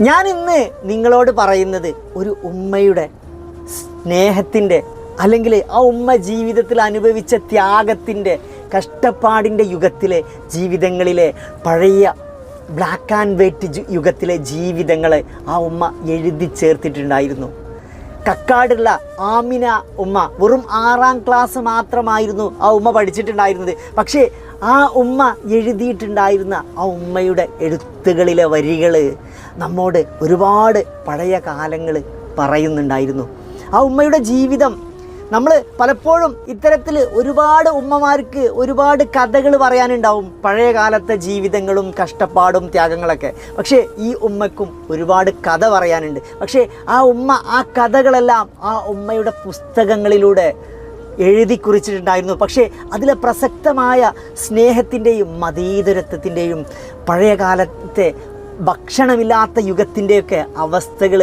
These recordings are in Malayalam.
ഞാൻ ഇന്ന് നിങ്ങളോട് പറയുന്നത് ഒരു ഉമ്മയുടെ സ്നേഹത്തിന്റെ അല്ലെങ്കിൽ ആ ഉമ്മ ജീവിതത്തിൽ അനുഭവിച്ച ത്യാഗത്തിന്റെ കഷ്ടപ്പാടിന്റെ യുഗത്തിലെ ജീവിതങ്ങളിലെ പഴയ ബ്ലാക്ക് ആൻഡ് വൈറ്റ് യുഗത്തിലെ ജീവിതങ്ങളെ ആ ഉമ്മ എഴുതി ചേർത്തിട്ടുണ്ടായിരുന്നു. കക്കാടുള്ള ആമിന ഉമ്മ വെറും ആറാം ക്ലാസ് മാത്രമായിരുന്നു ആ ഉമ്മ പഠിച്ചിട്ടുണ്ടായിരുന്നത്. പക്ഷേ ആ ഉമ്മ എഴുതിയിട്ടുണ്ടായിരുന്ന ആ ഉമ്മയുടെ എഴുത്തുകളിലെ വരികൾ നമ്മോട് ഒരുപാട് പഴയ കാലങ്ങൾ പറയുന്നുണ്ടായിരുന്നു. ആ ഉമ്മയുടെ ജീവിതം നമ്മൾ പലപ്പോഴും ഇത്തരത്തിൽ ഒരുപാട് ഉമ്മമാർക്ക് ഒരുപാട് കഥകൾ പറയാനുണ്ടാവും. പഴയ കാലത്തെ ജീവിതങ്ങളും കഷ്ടപ്പാടും ത്യാഗങ്ങളൊക്കെ. പക്ഷേ ഈ ഉമ്മയ്ക്കും ഒരുപാട് കഥ പറയാനുണ്ട്. പക്ഷേ ആ ഉമ്മ ആ കഥകളെല്ലാം ആ ഉമ്മയുടെ പുസ്തകങ്ങളിലൂടെ എഴുതി കുറിച്ചിട്ടുണ്ടായിരുന്നു. പക്ഷേ അതിലെ പ്രസക്തമായ സ്നേഹത്തിന്റെയും മതീതരത്വത്തിന്റെയും പഴയകാലത്തെ ഭക്ഷണമില്ലാത്ത യുഗത്തിന്റെയൊക്കെ അവസ്ഥകൾ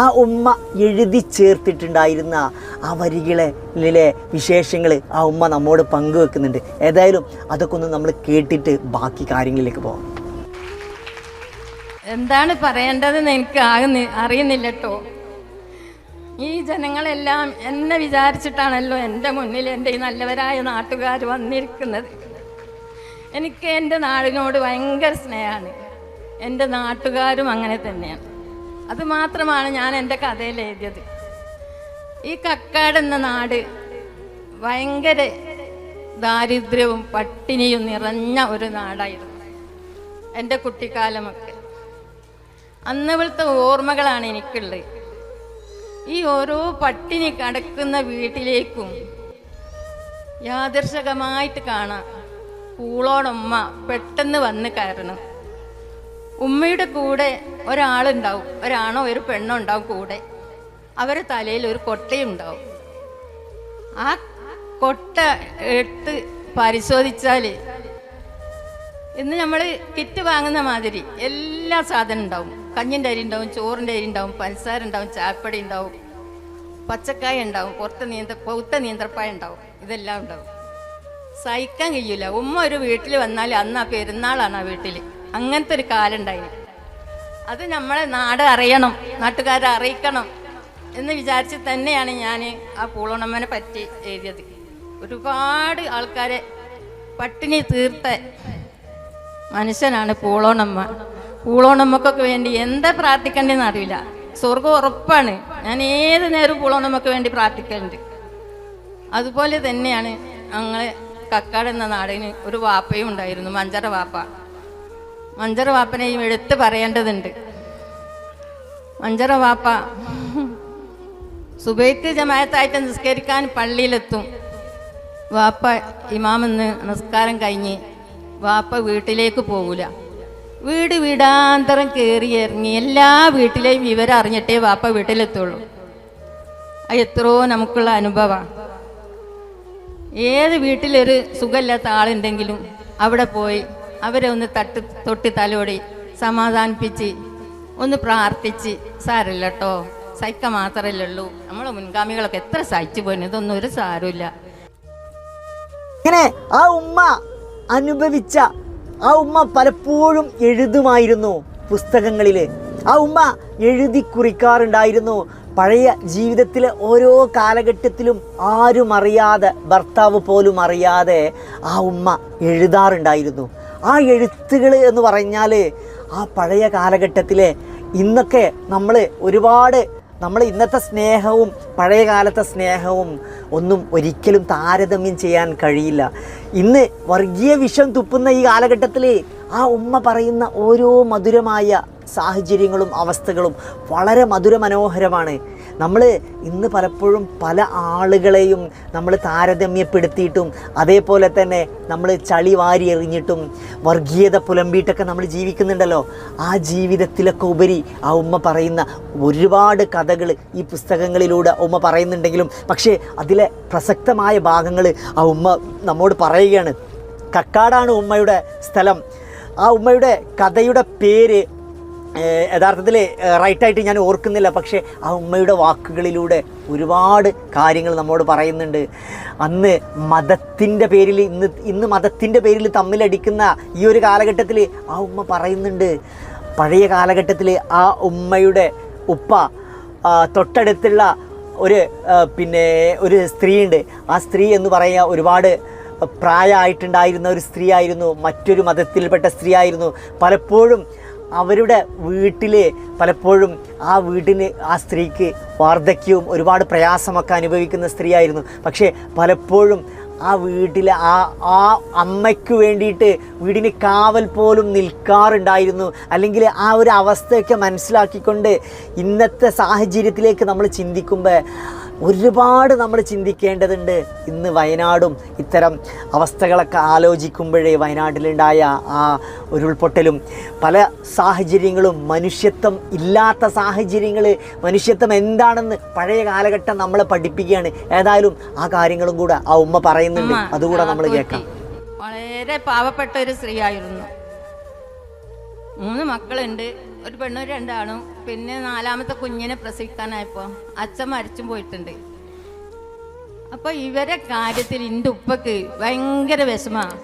ആ ഉമ്മ എഴുതി ചേർത്തിട്ടുണ്ടായിരുന്ന ആ വരികളിലെ വിശേഷങ്ങൾ ആ ഉമ്മ നമ്മോട് പങ്കുവെക്കുന്നുണ്ട്. ഏതായാലും അതൊക്കെ ഒന്ന് നമ്മൾ കേട്ടിട്ട് ബാക്കി കാര്യങ്ങളിലേക്ക് പോകാം എന്താണ് പറയേണ്ടതെന്ന് എനിക്ക് ആകുന്ന അറിയുന്നില്ല കേട്ടോ ഈ ജനങ്ങളെല്ലാം എന്നെ വിചാരിച്ചിട്ടാണല്ലോ എന്റെ മുന്നിൽ എന്റെ ഈ നല്ലവരായ നാട്ടുകാർ വന്നിരിക്കുന്നത്. എനിക്ക് എന്റെ നാടിനോട് ഭയങ്കര സ്നേഹമാണ്. എന്റെ നാട്ടുകാരും അങ്ങനെ തന്നെയാണ്. അതുമാത്രമാണ് ഞാൻ എന്റെ കഥയിൽ എഴുതിയത്. ഈ കക്കാട് എന്ന നാട് ഭയങ്കര ദാരിദ്ര്യവും പട്ടിണിയും നിറഞ്ഞ ഒരു നാടായിരുന്നു. എന്റെ കുട്ടിക്കാലമൊക്കെ. അന്ന് ഇവിടുത്തെ ഓർമ്മകളാണ് എനിക്കുള്ളത്. ഈ ഓരോ പട്ടിണി കടക്കുന്ന വീട്ടിലേക്കും യാദർശകമായിട്ട് കാണാം. കൂളോടമ്മ പെട്ടെന്ന് വന്ന് കയറണം. ഉമ്മയുടെ കൂടെ ഒരാളുണ്ടാവും. ഒരാണോ ഒരു പെണ്ണോ ഉണ്ടാവും കൂടെ. അവരെ തലയിൽ ഒരു കൊട്ടയുണ്ടാവും. ആ കൊട്ട എടുത്ത് പരിശോധിച്ചാൽ ഇന്ന് നമ്മൾ കിറ്റ് വാങ്ങുന്ന മാതിരി എല്ലാ സാധനം ഉണ്ടാവും. കഞ്ഞിന്റെ അരി ഉണ്ടാവും ചോറിന്റെ അരി ഉണ്ടാവും പഞ്ചസാര ഉണ്ടാവും ചാപ്പടി ഉണ്ടാവും. പച്ചക്കായ ഉണ്ടാവും പുറത്ത് നീന്ത പൗത്ത നീന്തപ്പായ ഉണ്ടാവും ഇതെല്ലാം ഉണ്ടാവും. സഹിക്കാൻ കഴിയൂല. ഉമ്മ ഒരു വീട്ടിൽ വന്നാൽ അന്ന് ആ പെരുന്നാളാണ് ആ വീട്ടിൽ അങ്ങനത്തെ ഒരു കാലം ഉണ്ടായി അത് നമ്മളെ നാട് അറിയണം നാട്ടുകാരെ അറിയിക്കണം എന്ന് വിചാരിച്ച് തന്നെയാണ് ഞാൻ ആ പൂളോണമ്മനെ പറ്റി എഴുതിയത്. ഒരുപാട് ആൾക്കാരെ പട്ടിണി തീർത്ത മനുഷ്യനാണ് പൂളോണമ്മ. പൂളോണമ്മക്കൊക്കെ വേണ്ടി എന്താ പ്രാർത്ഥിക്കേണ്ടതെന്ന് അറിയില്ല. സ്വർഗം ഉറപ്പാണ്. ഞാൻ ഏത് നേരവും നമുക്ക് വേണ്ടി പ്രാർത്ഥിക്കലുണ്ട്. അതുപോലെ തന്നെയാണ് ഞങ്ങളെ കക്കാട് എന്ന നാടിന് ഒരു വാപ്പയും ഉണ്ടായിരുന്നു മഞ്ചറ വാപ്പ. മഞ്ചറ വാപ്പനെയും എടുത്ത് പറയേണ്ടതുണ്ട്. മഞ്ചറ വാപ്പ സുബൈത്ത് ജമായത്തായിട്ട് നിസ്കരിക്കാൻ പള്ളിയിലെത്തും. വാപ്പ ഇമാമെന്ന് നമസ്കാരം കഴിഞ്ഞ് വാപ്പ വീട്ടിലേക്ക് പോകൂല വീട് വീടാന്തരം കയറി ഇറങ്ങി. എല്ലാ വീട്ടിലെയും വിവരം അറിഞ്ഞിട്ടേ വാപ്പ വീട്ടിലെത്തുള്ളൂ. അത് എത്രയോ നമുക്കുള്ള അനുഭവമാണ് ഏത് വീട്ടിലൊരു സുഖമില്ലാത്ത ആളുണ്ടെങ്കിലും അവിടെ പോയി അവരെ ഒന്ന് തട്ട് തൊട്ടി തലോടി സമാധാനിപ്പിച്ച് ഒന്ന് പ്രാർത്ഥിച്ച് സാരമില്ല കേട്ടോ സഹിക്ക മാത്രമല്ലേ ഉള്ളൂ. നമ്മളെ മുൻഗാമികളൊക്കെ എത്ര സഹിച്ചു പോയിന് ഇതൊന്നും ഒരു സാരമില്ല. ഇങ്ങനെ ആ ഉമ്മ അനുഭവിച്ച ആ ഉമ്മ പലപ്പോഴും എഴുതുമായിരുന്നു പുസ്തകങ്ങളിൽ ആ ഉമ്മ എഴുതി കുറിക്കാറുണ്ടായിരുന്നു. പഴയ ജീവിതത്തിലെ ഓരോ കാലഘട്ടത്തിലും ആരും അറിയാതെ ഭർത്താവ് പോലും അറിയാതെ ആ ഉമ്മ എഴുതാറുണ്ടായിരുന്നു. ആ എഴുത്തുകൾ എന്ന് പറഞ്ഞാൽ ആ പഴയ കാലഘട്ടത്തിലെ ഇന്നൊക്കെ നമ്മൾ ഒരുപാട് നമ്മൾ ഇന്നത്തെ സ്നേഹവും പഴയ കാലത്തെ സ്നേഹവും ഒന്നും ഒരിക്കലും താരതമ്യം ചെയ്യാൻ കഴിയില്ല. ഇന്ന് വർഗീയ വിഷം തുപ്പുന്ന ഈ കാലഘട്ടത്തിൽ ആ ഉമ്മ പറയുന്ന ഓരോ മധുരമായ സാഹചര്യങ്ങളും അവസ്ഥകളും വളരെ മധുരമനോഹരമാണ്. നമ്മൾ ഇന്ന് പലപ്പോഴും പല ആളുകളെയും നമ്മൾ താരതമ്യപ്പെടുത്തിയിട്ടും അതേപോലെ തന്നെ നമ്മൾ ചളി വാരി എറിഞ്ഞിട്ടും വർഗീയത പുലമ്പിയിട്ടൊക്കെ നമ്മൾ ജീവിക്കുന്നുണ്ടല്ലോ. ആ ജീവിതത്തിലൊക്കെ ഉപരി ആ ഉമ്മ പറയുന്ന ഒരുപാട് കഥകൾ ഈ പുസ്തകങ്ങളിലൂടെ ഉമ്മ പറയുന്നുണ്ടെങ്കിലും പക്ഷേ അതിലെ പ്രസക്തമായ ഭാഗങ്ങൾ ആ ഉമ്മ നമ്മോട് പറയുകയാണ്. കക്കാടാണ് ഉമ്മയുടെ സ്ഥലം. ആ ഉമ്മയുടെ കഥയുടെ പേര് യഥാർത്ഥത്തിൽ റൈറ്റായിട്ട് ഞാൻ ഓർക്കുന്നില്ല. പക്ഷേ ആ ഉമ്മയുടെ വാക്കുകളിലൂടെ ഒരുപാട് കാര്യങ്ങൾ നമ്മോട് പറയുന്നുണ്ട്. അന്ന് മതത്തിന്റെ പേരിൽ ഇന്ന് ഇന്ന് മതത്തിന്റെ പേരിൽ തമ്മിലടിക്കുന്ന ഈ ഒരു കാലഘട്ടത്തിൽ ആ ഉമ്മ പറയുന്നുണ്ട്. പഴയ കാലഘട്ടത്തിൽ ആ ഉമ്മയുടെ ഉപ്പ തൊട്ടടുത്തുള്ള ഒരു പിന്നെ ഒരു സ്ത്രീയുണ്ട്. ആ സ്ത്രീ എന്ന് പറയുക ഒരുപാട് പ്രായമായിട്ടുണ്ടായിരുന്ന ഒരു സ്ത്രീ ആയിരുന്നു മറ്റൊരു മതത്തിൽപ്പെട്ട സ്ത്രീ ആയിരുന്നു പലപ്പോഴും അവരുടെ വീട്ടിൽ പലപ്പോഴും ആ വീട്ടിന് ആ സ്ത്രീക്ക് വാർദ്ധക്യവും ഒരുപാട് പ്രയാസമൊക്കെ അനുഭവിക്കുന്ന സ്ത്രീയായിരുന്നു. പക്ഷേ പലപ്പോഴും ആ വീട്ടിലെ ആ ആ അമ്മയ്ക്ക് വേണ്ടിയിട്ട് വീടിന് കാവൽ പോലും നിൽക്കാറുണ്ടായിരുന്നു. അല്ലെങ്കിൽ ആ ഒരു അവസ്ഥയൊക്കെ മനസ്സിലാക്കിക്കൊണ്ട് ഇന്നത്തെ സാഹചര്യത്തിലേക്ക് നമ്മൾ ചിന്തിക്കുമ്പോൾ ഒരുപാട് നമ്മൾ ചിന്തിക്കേണ്ടതുണ്ട്. ഇന്ന് വയനാടും ഇത്തരം അവസ്ഥകളൊക്കെ ആലോചിക്കുമ്പോഴേ വയനാട്ടിലുണ്ടായ ആ ഉരുൾപൊട്ടലും പല സാഹചര്യങ്ങളും മനുഷ്യത്വം ഇല്ലാത്ത സാഹചര്യങ്ങൾ മനുഷ്യത്വം എന്താണെന്ന് പഴയ കാലഘട്ടം നമ്മളെ പഠിപ്പിക്കുകയാണ്. ഏതായാലും ആ കാര്യങ്ങളും കൂടെ ആ ഉമ്മ പറയുന്നുണ്ട്. അതുകൂടെ നമ്മൾ കേൾക്കാം. വളരെ പാവപ്പെട്ട ഒരു സ്ത്രീയായിരുന്നു. മൂന്ന് മക്കളുണ്ട്. ഒരു പെണ്ണും രണ്ടാണും. പിന്നെ നാലാമത്തെ കുഞ്ഞിനെ പ്രസവിക്കാനായപ്പോൾ അച്ഛൻ മരിച്ചും പോയിട്ടുണ്ട്. അപ്പോൾ ഇവരെ കാര്യത്തിൽ എന്റെ ഉപ്പക്ക് ഭയങ്കര വിഷമാണ്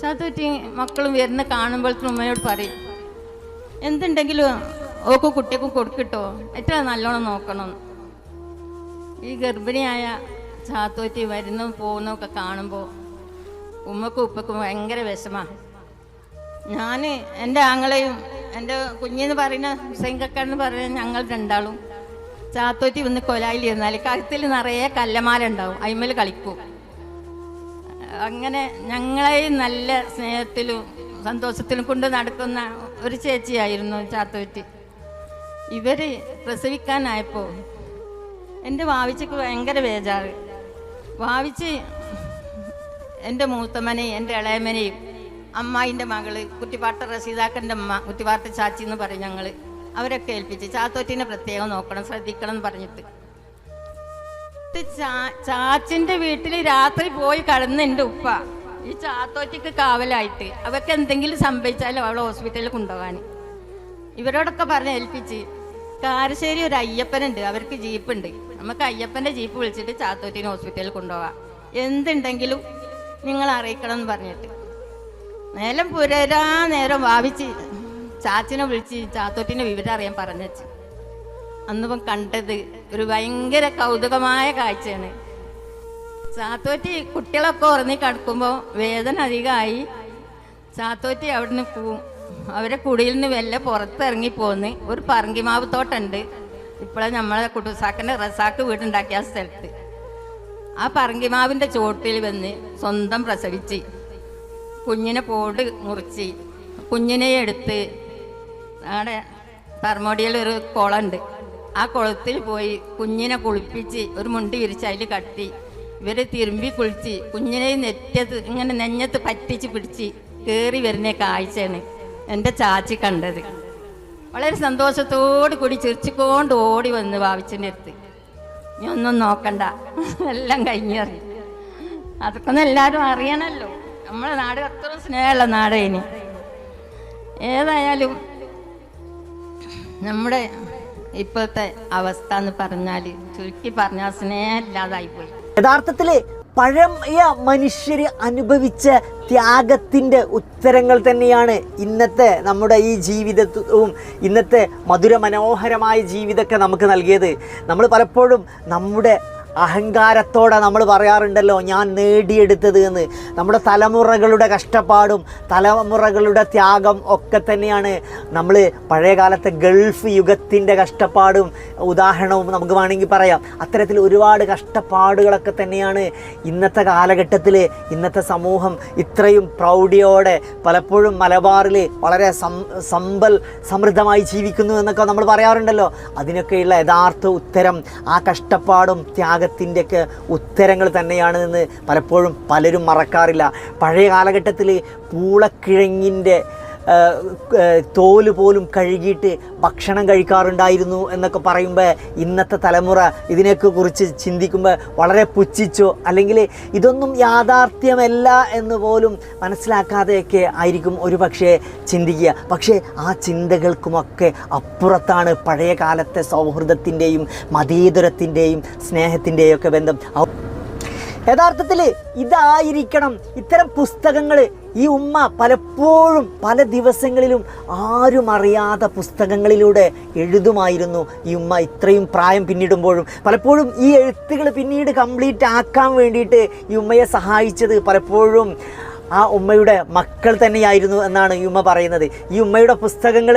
ചാത്തോറ്റി മക്കളും വരുന്ന കാണുമ്പോഴത്തേനും ഉമ്മയോട് പറയും എന്തുണ്ടെങ്കിലും ഓക്ക് കുട്ടിക്കും കൊടുക്കട്ടോ? എത്ര നല്ലോണം നോക്കണം ഈ ഗർഭിണിയായ ചാത്തോറ്റി വരുന്നു പോകുന്നൊക്കെ കാണുമ്പോൾ ഉമ്മക്കും ഉപ്പക്കും ഭയങ്കര വിഷമാണ് ഞാൻ എന്റെ ആങ്ങളെയും എന്റെ കുഞ്ഞെന്ന് പറയുന്ന ഹുസൈൻ കക്കാന്ന് പറയുന്ന ഞങ്ങൾ രണ്ടാളും ചാത്തോറ്റി വന്ന് കൊലായിൽ ഇരുന്നാൽ കഴുത്തിൽ നിറയെ കല്ലമാല ഉണ്ടാവും. അയിമൽ കളിക്കും. അങ്ങനെ ഞങ്ങളെ നല്ല സ്നേഹത്തിലും സന്തോഷത്തിലും കൊണ്ട് നടക്കുന്ന ഒരു ചേച്ചിയായിരുന്നു ചാത്തോറ്റി. ഇവർ പ്രസവിക്കാനായപ്പോൾ എന്റെ വാവിച്ചക്ക് ഭയങ്കര വേജാറ് വാവിച്ച് എന്റെ മൂത്തമ്മനെയും എന്റെ ഇളയമനെയും അമ്മായിന്റെ മകൾ കുറ്റിപ്പാട്ട റസീദാക്കന്റെ അമ്മ കുറ്റിപ്പാട്ട ചാച്ചി എന്ന് പറയും ഞങ്ങൾ അവരൊക്കെ ഏൽപ്പിച്ച് ചാത്തോറ്റിനെ പ്രത്യേകം നോക്കണം ശ്രദ്ധിക്കണം എന്ന് പറഞ്ഞിട്ട്. ഇത് ചാ- ചാച്ചിന്റെ വീട്ടിൽ രാത്രി പോയി കടന്ന് എന്റെ ഉപ്പ ഈ ചാത്തോറ്റിക്ക് കാവലായിട്ട് അവർക്ക് എന്തെങ്കിലും സംഭവിച്ചാലും അവളെ ഹോസ്പിറ്റലിൽ കൊണ്ടുപോകാൻ. ഇവരോടൊക്കെ പറഞ്ഞ് ഏൽപ്പിച്ച് കാരശ്ശേരി ഒരു അയ്യപ്പനുണ്ട് അവർക്ക് ജീപ്പുണ്ട്. നമുക്ക് അയ്യപ്പന്റെ ജീപ്പ് വിളിച്ചിട്ട് ചാത്തോറ്റിനെ ഹോസ്പിറ്റലിൽ കൊണ്ടുപോകാം. എന്തുണ്ടെങ്കിലും നിങ്ങൾ അറിയിക്കണം എന്ന് പറഞ്ഞിട്ട്. നേരം പുരരാ നേരം വാവിച്ച്. ചാച്ചിനെ വിളിച്ച് ചാത്തോട്ടിനെ വിവരം അറിയാൻ പറഞ്ഞു അന്നിപ്പം കണ്ടത് ഒരു ഭയങ്കര കൗതുകമായ കാഴ്ചയാണ്. ചാത്തോറ്റി കുട്ടികളൊക്കെ ഉറങ്ങി കിടക്കുമ്പോൾ വേദന അധികമായി. ചാത്തോറ്റി അവിടുന്ന് പോവും അവരെ കുടിയിൽ നിന്ന് വല്ല പുറത്തിറങ്ങി പോന്ന് ഒരു പറങ്കിമാവ് തോട്ടുണ്ട്. ഇപ്പോഴെ നമ്മളെ കുട്ടുസാക്കന്റെ റസാക്ക് വീടുണ്ടാക്കിയ സ്ഥലത്ത്. ആ പറങ്കിമാവിന്റെ ചോട്ടിൽ വന്ന് സ്വന്തം പ്രസവിച്ച്. കുഞ്ഞിനെ പോട് മുറിച്ച് കുഞ്ഞിനെ എടുത്ത് അവിടെ പറമോടിയിൽ ഒരു കുളമുണ്ട് ആ കുളത്തിൽ പോയി കുഞ്ഞിനെ കുളിപ്പിച്ച് ഒരു മുണ്ട് വിരിച്ച് അതിൽ കട്ടി. ഇവരെ തിരുമ്പി കുളിച്ച് കുഞ്ഞിനെ നെറ്റത്ത് ഇങ്ങനെ നെഞ്ഞത്ത് പറ്റിച്ച് പിടിച്ച് കയറി വരുന്ന കാഴ്ചയാണ് എന്റെ ചാച്ചി കണ്ടത്. വളരെ സന്തോഷത്തോടു കൂടി ചിരിച്ചുകൊണ്ട് ഓടി വന്ന് ഭാവിച്ചിന്റെ അടുത്ത്. നീ ഒന്നും നോക്കണ്ട. എല്ലാം കഴിഞ്ഞു പറഞ്ഞു അതൊക്കെ എല്ലാവരും അറിയണമല്ലോ നമ്മളെ നാട് അത്ര സ്നേഹമുള്ള നാട് ഇനി ഏതായാലും നമ്മുടെ ഇപ്പോഴത്തെ അവസ്ഥ എന്ന് പറഞ്ഞാൽ ചുരുക്കി പറഞ്ഞാൽ സ്നേഹമില്ലാതായിപ്പോയി യഥാർത്ഥത്തിൽ പഴയ മനുഷ്യര് അനുഭവിച്ച ത്യാഗത്തിന്റെ ഉത്തരങ്ങൾ തന്നെയാണ് ഇന്നത്തെ നമ്മുടെ ഈ ജീവിതവും ഇന്നത്തെ മധുരമനോഹരമായ ജീവിതമൊക്കെ നമുക്ക് നൽകിയത്. നമ്മൾ പലപ്പോഴും നമ്മുടെ അഹങ്കാരത്തോടെ നമ്മൾ പറയാറുണ്ടല്ലോ ഞാൻ നേടിയെടുത്തത് എന്ന്. നമ്മുടെ തലമുറകളുടെ കഷ്ടപ്പാടും തലമുറകളുടെ ത്യാഗം ഒക്കെ തന്നെയാണ്. നമ്മൾ പഴയ കാലത്തെ ഗൾഫ് യുഗത്തിന്റെ കഷ്ടപ്പാടും ഉദാഹരണവും നമുക്ക് വേണമെങ്കിൽ പറയാം. അത്തരത്തിൽ ഒരുപാട് കഷ്ടപ്പാടുകളൊക്കെ തന്നെയാണ് ഇന്നത്തെ കാലഘട്ടത്തിൽ ഇന്നത്തെ സമൂഹം ഇത്രയും പ്രൗഢിയോടെ പലപ്പോഴും മലബാറിൽ വളരെ സമ്പൽ സമൃദ്ധമായി ജീവിക്കുന്നു എന്നൊക്കെ നമ്മൾ പറയാറുണ്ടല്ലോ. അതിനൊക്കെയുള്ള യഥാർത്ഥ ഉത്തരം ആ കഷ്ടപ്പാടും ത്യാഗത്തിന്റെയൊക്കെ ഉത്തരങ്ങൾ തന്നെയാണ് എന്ന് പലപ്പോഴും പലരും മറക്കാറില്ല. പഴയ കാലഘട്ടത്തിൽ പൂളക്കിഴങ്ങിന്റെ തോൽ പോലും കഴുകിയിട്ട് ഭക്ഷണം കഴിക്കാറുണ്ടായിരുന്നു എന്നൊക്കെ പറയുമ്പോൾ ഇന്നത്തെ തലമുറ ഇതിനെയൊക്കെ കുറിച്ച് ചിന്തിക്കുമ്പോൾ വളരെ പുച്ഛിച്ചോ? അല്ലെങ്കിൽ ഇതൊന്നും യാഥാർത്ഥ്യമല്ല എന്ന് പോലും മനസ്സിലാക്കാതെയൊക്കെ ആയിരിക്കും ഒരു പക്ഷേ ചിന്തിക്കുക. പക്ഷേ ആ ചിന്തകൾക്കുമൊക്കെ അപ്പുറത്താണ് പഴയ കാലത്തെ സൗഹൃദത്തിന്റെയും മതേതരത്തിന്റെയും സ്നേഹത്തിന്റെയും ഒക്കെ ബന്ധം. യഥാർത്ഥത്തിൽ ഇതായിരിക്കണം ഇത്തരം പുസ്തകങ്ങൾ ഈ ഉമ്മ പലപ്പോഴും പല ദിവസങ്ങളിലും ആരും അറിയാത്ത പുസ്തകങ്ങളിലൂടെ എഴുതുമായിരുന്നു. ഈ ഉമ്മ ഇത്രയും പ്രായം പിന്നിടുമ്പോഴും. പലപ്പോഴും ഈ എഴുത്തുകൾ പിന്നീട് കംപ്ലീറ്റ് ആക്കാൻ വേണ്ടിയിട്ട് ഈ ഉമ്മയെ സഹായിച്ചത് പലപ്പോഴും ആ ഉമ്മയുടെ മക്കൾ തന്നെയായിരുന്നു എന്നാണ് ഈ ഉമ്മ പറയുന്നത്. ഈ ഉമ്മയുടെ പുസ്തകങ്ങൾ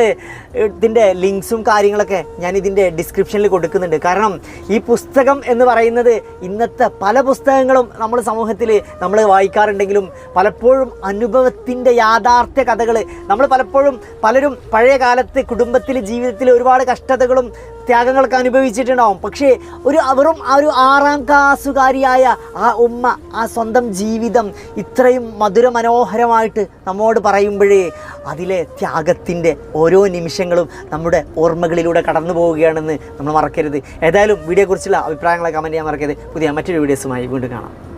ഇതിന്റെ ലിങ്ക്സും കാര്യങ്ങളൊക്കെ ഞാൻ ഇതിന്റെ ഡിസ്ക്രിപ്ഷനിൽ കൊടുക്കുന്നുണ്ട്. കാരണം ഈ പുസ്തകം എന്ന് പറയുന്നത് ഇന്നത്തെ പല പുസ്തകങ്ങളും നമ്മൾ സമൂഹത്തിൽ നമ്മൾ വായിക്കാറുണ്ടെങ്കിലും പലപ്പോഴും അനുഭവത്തിന്റെ യാഥാർത്ഥ്യ കഥകൾ നമ്മൾ പലപ്പോഴും പലരും പഴയ കാലത്ത് കുടുംബത്തിൽ ജീവിതത്തിൽ ഒരുപാട് കഷ്ടതകളും ത്യാഗങ്ങളൊക്കെ അനുഭവിച്ചിട്ടുണ്ടാവും. പക്ഷേ ഒരു അവരും ആ ഒരു ആറാം ക്ലാസ്സുകാരിയായ ആ ഉമ്മ ആ സ്വന്തം ജീവിതം ഇത്രയും മധുര മനോഹരമായിട്ട് നമ്മോട് പറയുമ്പോഴേ അതിലെ ത്യാഗത്തിന്റെ ഓരോ നിമിഷങ്ങളും നമ്മുടെ ഓർമ്മകളിലൂടെ കടന്നു പോവുകയാണെന്ന് നമ്മൾ മറക്കരുത്. ഏതായാലും വീഡിയോയെക്കുറിച്ചുള്ള അഭിപ്രായങ്ങളെ കമന്റ് ചെയ്യാൻ മറക്കരുത്. പുതിയ മറ്റൊരു വീഡിയോസുമായി വീണ്ടും കാണാം.